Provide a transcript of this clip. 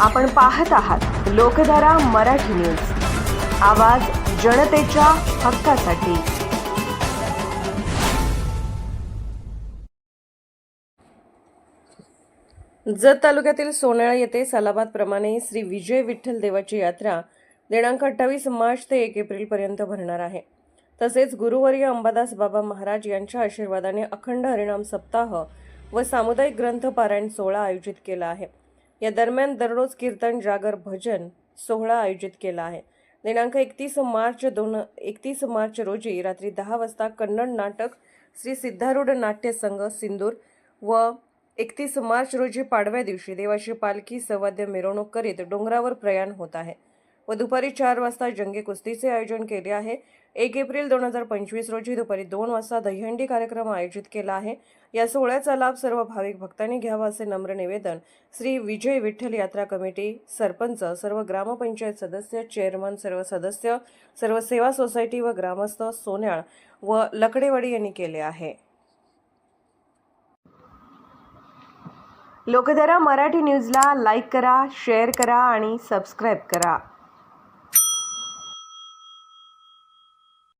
आपण पाहत आहात लोकधारा मराठी न्यूज. आवाज जनतेच्या हक्कासाठी. जत तालुक्यातील सोनाळा येथे सालाबादप्रमाणे श्री विजय विठ्ठल देवाची यात्रा दिनांक अठ्ठावीस मार्च ते एक एप्रिलपर्यंत भरणार आहे. तसेच गुरुवर्य अंबादास बाबा महाराज यांच्या आशीर्वादाने अखंड हरिणाम सप्ताह व सामुदायिक ग्रंथ पारायण सोहळा आयोजित केला आहे. या दरम्यान दररोज कीर्तन जागर भजन सोहळा आयोजित केला आहे. दिनांक एकतीस मार्च दोन एकतीस मार्च रोजी रात्री दहा वाजता कन्नड नाटक श्री सिद्धारूढ नाट्य संघ सिंदूर व एकतीस मार्च रोजी पाडव्या दिवशी देवाची पालखी सवाद्य मिरवणूक करीत डोंगरावर प्रयाण होत आहे. व दुपारी चार वाजता जंगी कुस्तीचे आयोजन केले आहे. एक एप्रिल दोन हजार पंचवीस रोजी दुपारी दोन वाजता दहीहंडी कार्यक्रम आयोजित केला आहे. या सोहळ्याचा लाभ सर्व भाविक भक्तांनी घ्यावा असे नम्र निवेदन श्री विजय विठ्ठल यात्रा कमिटी सरपंच सर्व ग्रामपंचायत सदस्य चेअरमन सर्व सदस्य सर्व सेवा सोसायटी व ग्रामस्थ सोन्याळ व लकडेवाडी यांनी केले आहे. लोकधारा मराठी न्यूजला लाईक करा शेअर करा आणि सबस्क्राईब करा.